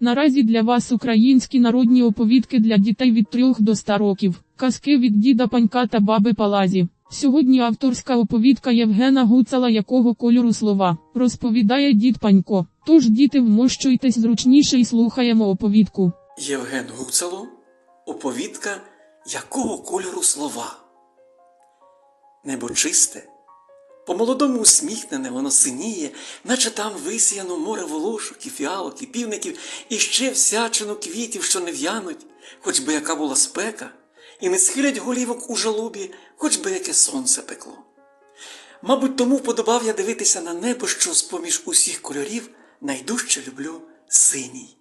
Наразі для вас українські народні оповідки для дітей від 3 до 100 років, казки від діда Панька та баби Палазі. Сьогодні авторська оповідка Євгена Гуцала якого кольору слова, розповідає дід Панько. Тож діти вмощуйтесь зручніше і слухаємо оповідку. Євген Гуцало, оповідка якого кольору слова. Небо чисте, по-молодому усміхнене, воно синіє, наче там висіяно море волошок і фіалок, і півників, і ще всячину квітів, що не в'януть, хоч би яка була спека, і не схилять голівок у жалобі, хоч би яке сонце пекло. Мабуть, тому вподобав я дивитися на небо, що з-поміж усіх кольорів найдужче люблю синій.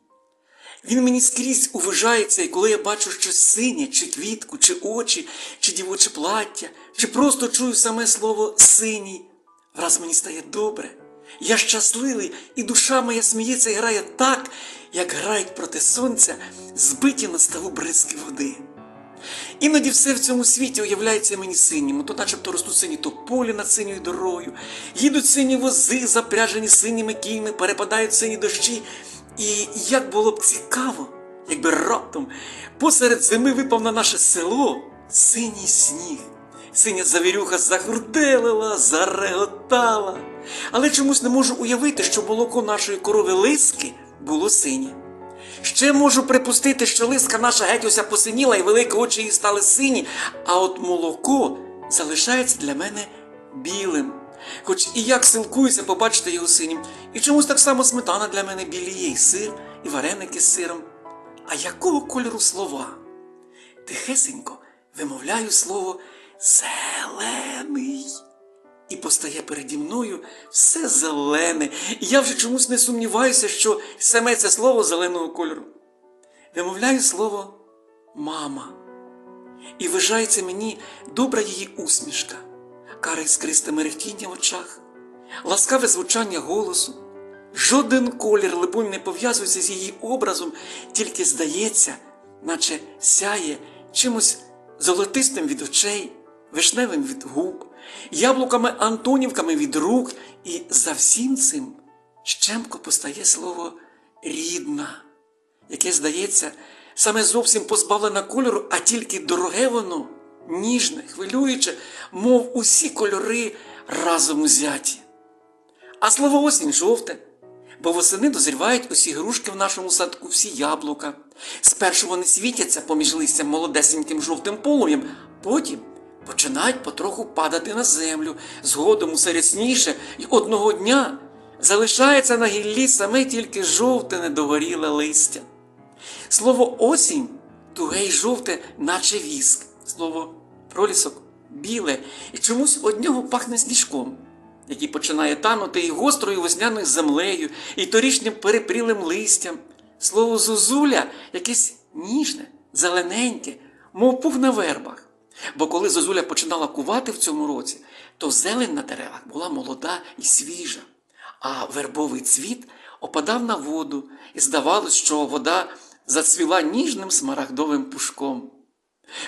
Він мені скрізь уважається, і коли я бачу щось синє, чи квітку, чи очі, чи дівоче плаття, чи просто чую саме слово синій, враз мені стає добре. Я щасливий, і душа моя сміється і грає так, як грають проти сонця, збиті на ставу бризки води. Іноді все в цьому світі уявляється мені синім, то начебто ростуть сині тополі над синьою дорою, їдуть сині вози, запряжені синіми кіньми, перепадають сині дощі. І як було б цікаво, якби раптом посеред зими випав на наше село синій сніг. Синя завірюха загурделила, зареготала. Але чомусь не можу уявити, що молоко нашої корови лиски було синє. Ще можу припустити, що лиска наша геть уся посиніла і великі очі її стали сині, а от молоко залишається для мене білим. Хоч і як силкуюся побачити його синім, і чомусь так само сметана для мене біліє, і сир, і вареники з сиром. А якого кольору слова? Тихесенько вимовляю слово зелений. І постає переді мною все зелене, і я вже чомусь не сумніваюся, що саме це слово зеленого кольору. Вимовляю слово мама. І вважається мені добра її усмішка, кара іскристе мерехтіння в очах, ласкаве звучання голосу. Жоден колір, либонь, не пов'язується з її образом, тільки здається, наче сяє чимось золотистим від очей, вишневим від губ, яблуками антонівками від рук, і за всім цим щемко постає слово рідна, яке, здається, саме зовсім позбавлене кольору, а тільки дороге воно, ніжне, хвилююче, мов усі кольори разом узяті. А слово осінь жовте, бо восени дозрівають усі грушки в нашому садку, всі яблука. Спершу вони світяться поміж листям молодесеньким жовтим полум'ям, потім починають потроху падати на землю, згодом усе рясніше, і одного дня залишається на гіллі саме тільки жовте недогоріле листя. Слово осінь туге й жовте, наче віск, слово пролісок біле, і чомусь од нього пахне сніжком, який починає танути і гострою весняною землею, і торішнім перепрілим листям. Слово зозуля якесь ніжне, зелененьке, мов пух на вербах. Бо коли зозуля починала кувати в цьому році, то зелень на деревах була молода і свіжа, а вербовий цвіт опадав на воду, і здавалось, що вода зацвіла ніжним смарагдовим пушком.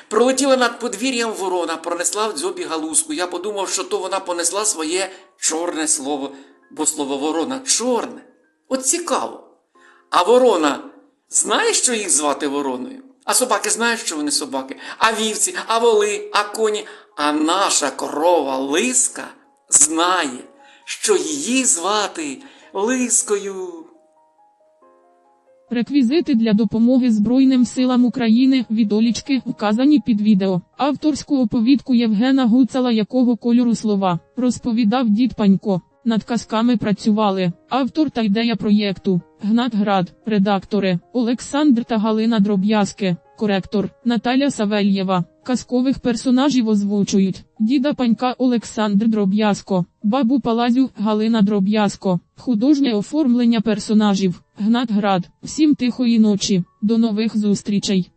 Пролетіла над подвір'ям ворона, пронесла в дзьобі галузку. Я подумав, що то вона понесла своє чорне слово, бо слово ворона чорне. От цікаво. А ворона знає, що їх звати вороною? А собаки знають, що вони собаки, а вівці, а воли, а коні. А наша корова лиска знає, що її звати лискою. Реквізити для допомоги Збройним силам України відолічки вказані під відео. Авторську оповідку Євгена Гуцала якого кольору слова розповідав дід Панько. Над казками працювали автор та ідея проєкту Гнат Град, редактори Олександр та Галина Дроб'язки, коректор Наталя Савельєва. Казкових персонажів озвучують діда Панька Олександр Дроб'язко, бабу Палазю Галина Дроб'язко, художнє оформлення персонажів Гнат Град. Всім тихої ночі. До нових зустрічей.